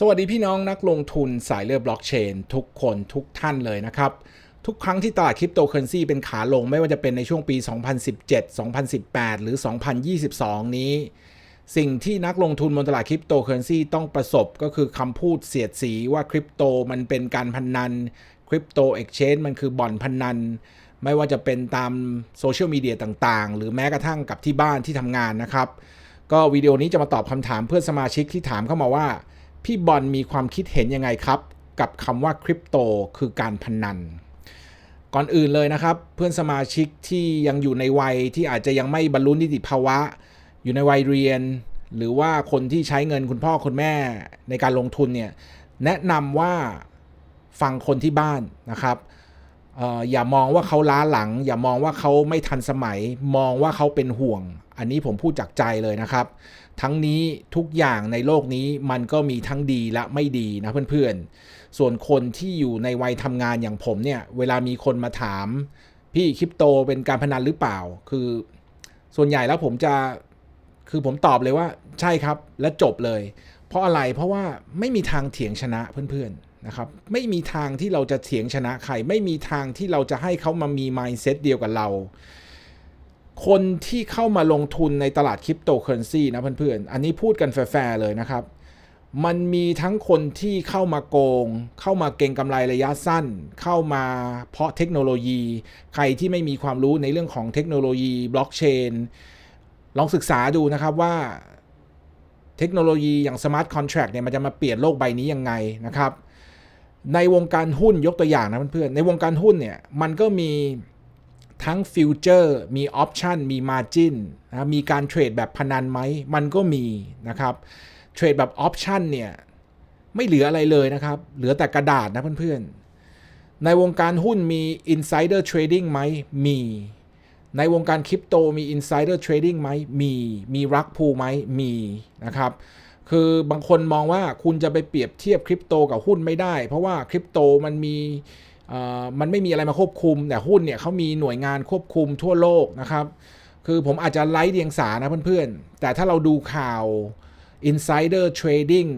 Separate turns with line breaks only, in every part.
สวัสดีพี่น้องนักลงทุนสายเลือดบล็อกเชน ทุกคนทุกท่านเลยนะครับ ทุกครั้งที่ตลาดคริปโตเคอเรนซีเป็นขาลงไม่ว่าจะเป็นในช่วงปี 2017 2018 หรือ 2022 นี้ สิ่งที่นักลงทุนบนตลาดคริปโตเคอเรนซีต้องประสบก็คือคำพูดเสียดสีว่าคริปโตมันเป็นการพนนันคริปโตเอ็กชแนนมันคือบ่อนพนนันไม่ว่าจะเป็นตามโซเชียลมีเดียต่างๆ หรือแม้กระทั่งกับที่บ้านที่ทำงานนะครับ ก็วิดีโอนี้จะมาตอบคำถามเพื่อนสมาชิกที่ถามเข้ามาว่า พี่บอลมีความคิดเห็นยังไงครับ กับคำว่าคริปโตคือการพนัน ก่อนอื่นเลยนะครับ เพื่อนสมาชิกที่ยังอยู่ในวัยที่อาจจะยังไม่บรรลุนิติภาวะ อยู่ในวัยเรียน หรือว่าคนที่ใช้เงินคุณพ่อคุณแม่ในการลงทุนเนี่ยแนะนำว่าฟังคนที่บ้านนะครับอย่ามองว่าเขาล้าหลัง อย่ามองว่าเขาไม่ทันสมัย มองว่าเขาเป็นห่วง อันนี้ผมพูดจากใจเลยนะครับ ทั้งนี้ทุกอย่างในโลกนี้มันก็มีทั้งดีและไม่ดีนะเพื่อนๆ ส่วนคนที่อยู่ในวัยทำงานอย่างผมเนี่ย เวลามีคนมาถาม พี่คริปโตเป็นการพนันหรือเปล่า คือ ส่วนใหญ่แล้วผมจะคือผมตอบเลยว่าใช่ครับและจบเลย เพราะอะไรเพราะว่าไม่มีทางเถียงชนะเพื่อนๆนะครับ ไม่มีทางที่เราจะเถียงชนะใคร ไม่มีทางที่เราจะให้เขามามี mindset เดียวกับเรา คนที่เข้ามาลงทุนในตลาดคริปโตเคอเรนซีนะเพื่อนๆ อันนี้พูดกันแฟร์เลยนะครับ มันมีทั้งคนที่เข้ามาโกง เข้ามาเก็งกำไรระยะสั้น เข้ามาเพราะเทคโนโลยี ใครที่ไม่มีความรู้ในเรื่องของเทคโนโลยีบล็อกเชน ลองศึกษาดูนะครับว่าเทคโนโลยีอย่างสมาร์ทคอนแท็กเนี่ยมันจะมาเปลี่ยนโลกใบนี้ยังไงนะครับ ในวงการหุ้นยกตัวอย่างนะเพื่อนๆ ในวงการหุ้นเนี่ยมันก็มี ทั้งฟิวเจอร์มีออปชันมีมาจินนะมีการเทรดแบบพนันไหม มันก็มีนะครับ เทรดแบบออปชันเนี่ย ไม่เหลืออะไรเลยนะครับ เหลือแต่กระดาษนะเพื่อนๆ ในวงการหุ้นมี insider trading ไหมมี ในวงการคริปโตมี insider trading ไหมมี มีรักพูไหมมีนะครับคือบางคนมองว่าคุณจะไปเปรียบเทียบคริปโตกับหุ้นไม่ได้ เพราะว่าคริปโตมันมี มันไม่มีอะไรมาควบคุม แต่หุ้นเนี่ยเขามีหน่วยงานควบคุมทั่วโลกนะครับ คือผมอาจจะไลฟ์เดียงสานะเพื่อนๆ แต่ถ้าเราดูข่าว insider trading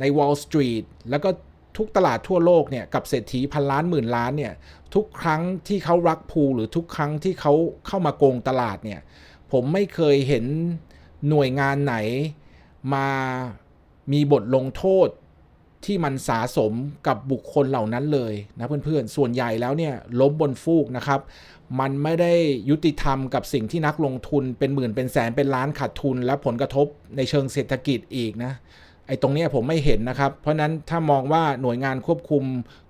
ใน Wall Street แล้วก็ทุกตลาดทั่วโลกเนี่ยกับเศรษฐีพันล้านหมื่นล้านเนี่ยทุกครั้งที่เขารักพูหรือทุกครั้งที่เขาเข้ามาโกงตลาดเนี่ยผมไม่เคยเห็นหน่วยงานไหนมามีบทลงโทษ ที่มันสะสมกับบุคคลเหล่านั้นเลยนะเพื่อนๆ ส่วนใหญ่แล้วเนี่ยล้มบนฟูกนะครับ มันไม่ได้ยุติธรรมกับสิ่งที่นักลงทุนเป็นหมื่นเป็นแสนเป็นล้านขาดทุน และผลกระทบในเชิงเศรษฐกิจอีกนะไอ้ตรงนี้ผมไม่เห็นนะครับ เพราะนั้นถ้ามองว่าหน่วยงานควบคุม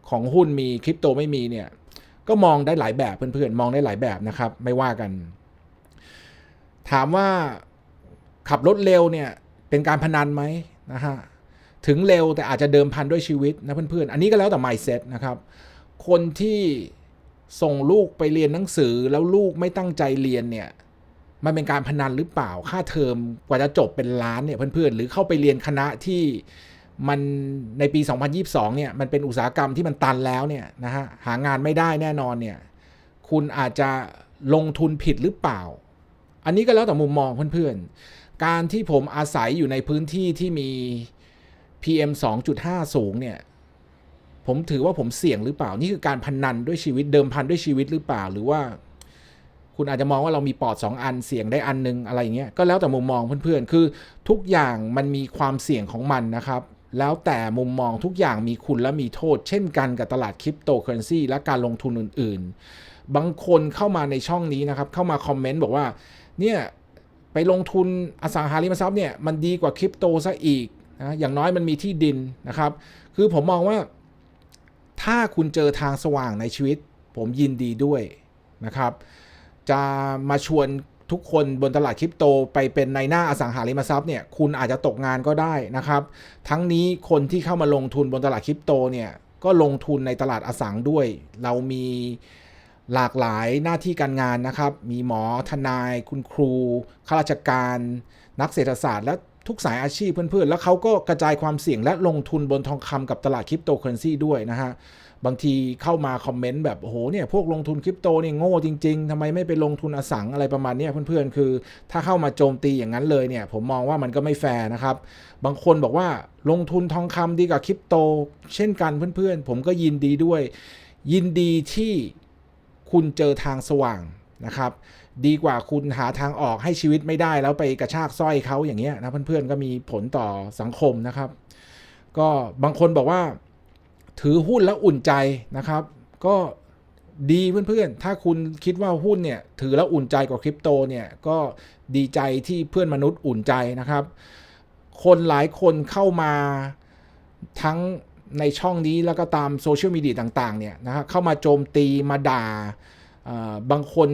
ของหุ้นมีคริปโตไม่มีเนี่ยก็มองได้หลายแบบเพื่อนๆ มองได้หลายแบบนะครับ ไม่ว่ากัน ถามว่าขับรถเร็วเนี่ยเป็นการพนันไหมนะฮะ ถึงเร็วแต่อาจจะเดิมพันด้วยชีวิตนะเพื่อนๆ อันนี้ก็แล้วแต่ mindset นะครับ คนที่ส่งลูกไปเรียนหนังสือแล้วลูกไม่ตั้งใจเรียนเนี่ยมันเป็นการพนันหรือเปล่า ค่าเทอมกว่าจะจบเป็นล้านเนี่ยเพื่อนๆ หรือเข้าไปเรียนคณะที่มันในปี 2022 เนี่ยมันเป็นอุตสาหกรรมที่มันตันแล้วเนี่ยนะฮะหางานไม่ได้แน่นอนเนี่ยคุณอาจจะลงทุนผิดหรือเปล่า อันนี้ก็แล้วแต่มุมมองเพื่อนๆ การที่ผมอาศัยอยู่ในพื้นที่ที่มี PM 2.5 สูงเนี่ย ผมถือว่าผมเสี่ยงหรือเปล่า นี่คือการพนนันด้วยชีวิตเดิมพันด้วยชีวิตหรือเปล่า หรือว่า คุณอาจจะมองว่าเรามีปอด 2 อันเสี่ยงได้อันนึงอะไรอย่างเงี้ย ก็แล้วแต่มุมมองเพื่อนๆ คือทุกอย่างมันมีความเสี่ยงของมันนะครับ แล้วแต่มุมมองทุกอย่างมีคุณและมีโทษ เช่นกันกับตลาดคริปโตเคอเรนซีและการลงทุนอื่น ๆ บางคนเข้ามาในช่องนี้นะครับ เข้ามาคอมเมนต์บอกว่า เนี่ยไปลงทุนอสังหาริมทรัพย์เนี่ยมันดีกว่าคริปโตซะอีก นะอย่างน้อยมันมีที่ดินนะครับ คือผมมองว่า ถ้าคุณเจอทางสว่างในชีวิต ผมยินดีด้วยนะครับ จะมาชวนทุกคนบนตลาดคริปโตไปเป็นในหน้าอสังหาริมทรัพย์เนี่ยคุณอาจจะตกงานก็ได้นะครับ ทั้งนี้คนที่เข้ามาลงทุนบนตลาดคริปโตเนี่ยก็ลงทุนในตลาดอสังด้วย เรามีหลากหลายหน้าที่การงานนะครับ มีหมอทนาย คุณครูข้าราชการ นักเศรษฐศาสตร์ และ ทุกสายอาชีพเพื่อนๆ แล้วเขาก็กระจายความเสี่ยงและลงทุนบนทองคำกับตลาดคริปโตเคอเรนซีด้วยนะฮะ บางทีเข้ามาคอมเมนต์แบบโอ้โหเนี่ยพวกลงทุนคริปโตเนี่ยโง่จริงๆทำไมไม่ไปลงทุนอสังอะไรประมาณนี้เพื่อนๆ คือ ถ้าเข้ามาโจมตีอย่างนั้นเลยเนี่ยผมมองว่ามันก็ไม่แฟร์นะครับ บางคนบอกว่าลงทุนทองคำดีกว่าคริปโต เช่นกันเพื่อนๆ ผมก็ยินดีด้วย ยินดีที่คุณเจอทางสว่าง นะครับ ดีกว่าคุณหาทางออกให้ชีวิตไม่ได้แล้วไปกระชากสร้อยเขาอย่างเงี้ยนะเพื่อนๆก็มีผลต่อสังคมนะครับ ก็บางคนบอกว่า ถือหุ้นแล้วอุ่นใจนะครับ ก็ดีเพื่อนๆ ถ้าคุณคิดว่าหุ้นเนี่ยถือแล้วอุ่นใจกว่าคริปโตเนี่ยก็ดีใจที่เพื่อนมนุษย์อุ่นใจนะครับ คนหลายคนเข้ามาทั้งในช่องนี้แล้วก็ตามโซเชียลมีเดียต่างๆเนี่ยนะครับเข้ามาโจมตีมาด่า บางคน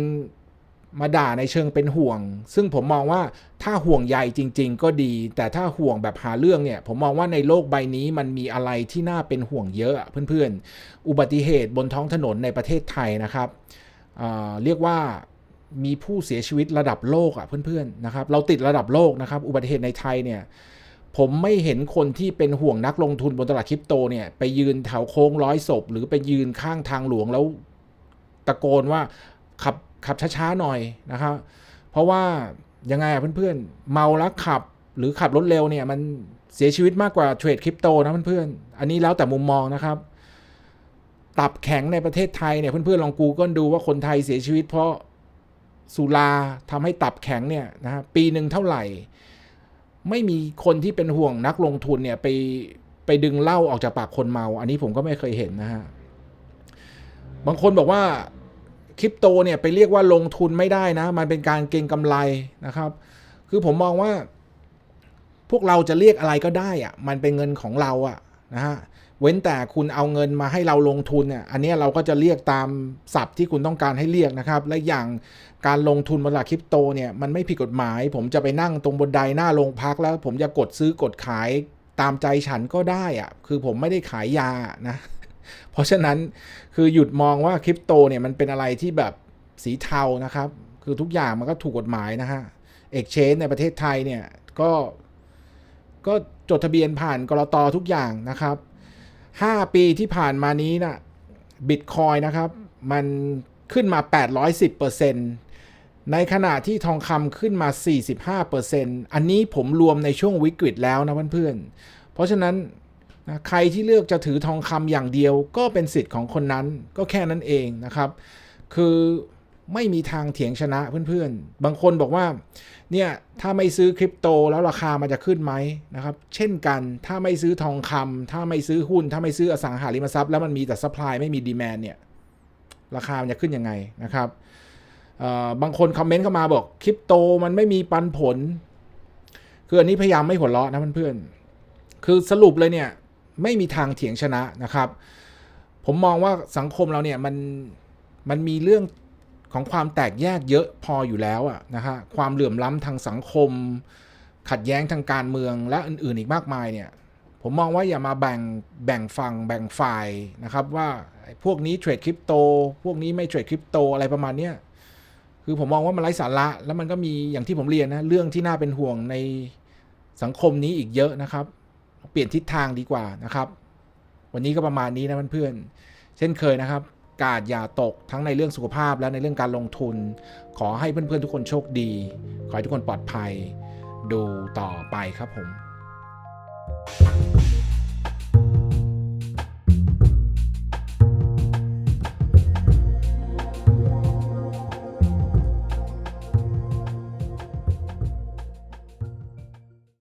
มาด่าในเชิงเป็นห่วง ซึ่งผมมองว่าถ้าห่วงใยจริง ๆ ก็ดี แต่ถ้าห่วงแบบหาเรื่องเนี่ย ผมมองว่าในโลกใบนี้มันมีอะไรที่น่าเป็นห่วงเยอะเพื่อนๆ อุบัติเหตุบนท้องถนนในประเทศไทยนะครับเเรียกว่ามีผู้เสียชีวิตระดับโลกอะเพื่อนๆนะครับ เราติดระดับโลกนะครับ อุบัติเหตุในไทยเนี่ยผมไม่เห็นคนที่เป็นห่วงนักลงทุนบนตลาดคริปโตเนี่ยไปยืนแถวโค้งร้อยศพหรือไปยืนข้างทางหลวงแล้ว ตะโกนว่าขับขับช้าๆหน่อยนะครับ เพราะว่ายังไงอะเพื่อนๆ เมาแล้วขับหรือขับรถเร็วเนี่ยมันเสียชีวิตมากกว่าเทรดคริปโตนะเพื่อนๆ อันนี้แล้วแต่มุมมองนะครับ ตับแข็งในประเทศไทยเนี่ยเพื่อนๆลอง Google ดูว่าคนไทยเสียชีวิตเพราะสุราทำให้ตับแข็งเนี่ยนะฮะปีหนึ่งเท่าไหร่ ไม่มีคนที่เป็นห่วงนักลงทุนเนี่ยไปไปดึงเหล้าออกจากปากคนเมา อันนี้ผมก็ไม่เคยเห็นนะฮะ บางคนบอกว่าคริปโตเนี่ยไปเรียกว่าลงทุนไม่ได้นะ มันเป็นการเก็งกำไรนะครับ คือผมมองว่า พวกเราจะเรียกอะไรก็ได้อะมันเป็นเงินของเราอะนะฮะเว้นแต่คุณเอาเงินมาให้เราลงทุนเนี่ยอันนี้เราก็จะเรียกตามศัพท์ที่คุณต้องการให้เรียกนะครับ และอย่างการลงทุนบนตลาดคริปโตเนี่ยมันไม่ผิดกฎหมาย ผมจะไปนั่งตรงบนไดหน้าโรงพักแล้ว ผมจะกดซื้อกดขายตามใจฉันก็ได้อะคือผมไม่ได้ขายยานะ เพราะฉะนั้นคือหยุดมองว่าคริปโตเนี่ยมันเป็นอะไรที่แบบสีเทานะครับ คือทุกอย่างมันก็ถูกกฎหมายนะฮะเอกเชนในประเทศไทยเนี่ยก็ก็จดทะเบียนผ่านกรตทุกอย่างนะครับ 5 ปีที่ผ่านมานี้นะบิตคอยนะครับ มันขึ้นมา 810%ในขณะที่ทองคำขึ้นมา 45%อันนี้ผมรวมในช่วงวิกฤตแล้วนะเพื่อนๆ เพราะฉะนั้น นะใครที่เลือกจะถือทองคำอย่างเดียว ก็เป็นสิทธิ์ของคนนั้นก็แค่นั้นเองนะครับ คือไม่มีทางเถียงชนะเพื่อนๆ บางคนบอกว่าเนี่ยถ้าไม่ซื้อคริปโตแล้วราคามันจะขึ้นไหมนะครับ เช่นกันถ้าไม่ซื้อทองคำถ้าไม่ซื้อหุ้น ถ้าไม่ซื้ออสังหาริมทรัพย์แล้วมันมีแต่ supply ไม่มีดีแมนเนี่ยราคามันจะขึ้นยังไงนะครับบางคนคอมเมนต์เข้ามาบอกคริปโตมันไม่มีปันผล คืออันนี้พยายามไม่หัวเราะนะเพื่อนๆคือสรุปเลยเนี่ย ไม่มีทางเถียงชนะนะครับ ผมมองว่าสังคมเราเนี่ยมันมันมีเรื่องของความแตกแยกเยอะพออยู่แล้วอะนะฮะความเหลื่อมล้ำทางสังคม ขัดแย้งทางการเมืองและอื่น ๆ อีกมากมายเนี่ยผมมองว่าอย่ามาแบ่งแบ่งฝั่งแบ่งฝ่ายนะครับว่าพวกนี้เทรดคริปโตพวกนี้ไม่เทรดคริปโตอะไรประมาณเนี้ยคือผมมองว่ามันไร้สาระ แล้วมันก็มีอย่างที่ผมเรียนนะเรื่องที่น่าเป็นห่วงในสังคมนี้อีกเยอะนะครับ เปลี่ยนทิศทางดีกว่านะครับ วันนี้ก็ประมาณนี้นะเพื่อนๆเช่นเคยนะครับ กาดอย่าตกทั้งในเรื่องสุขภาพและในเรื่องการลงทุน ขอให้เพื่อนๆทุกคนโชคดี ขอให้ทุกคนปลอดภัย ดูต่อไปครับผม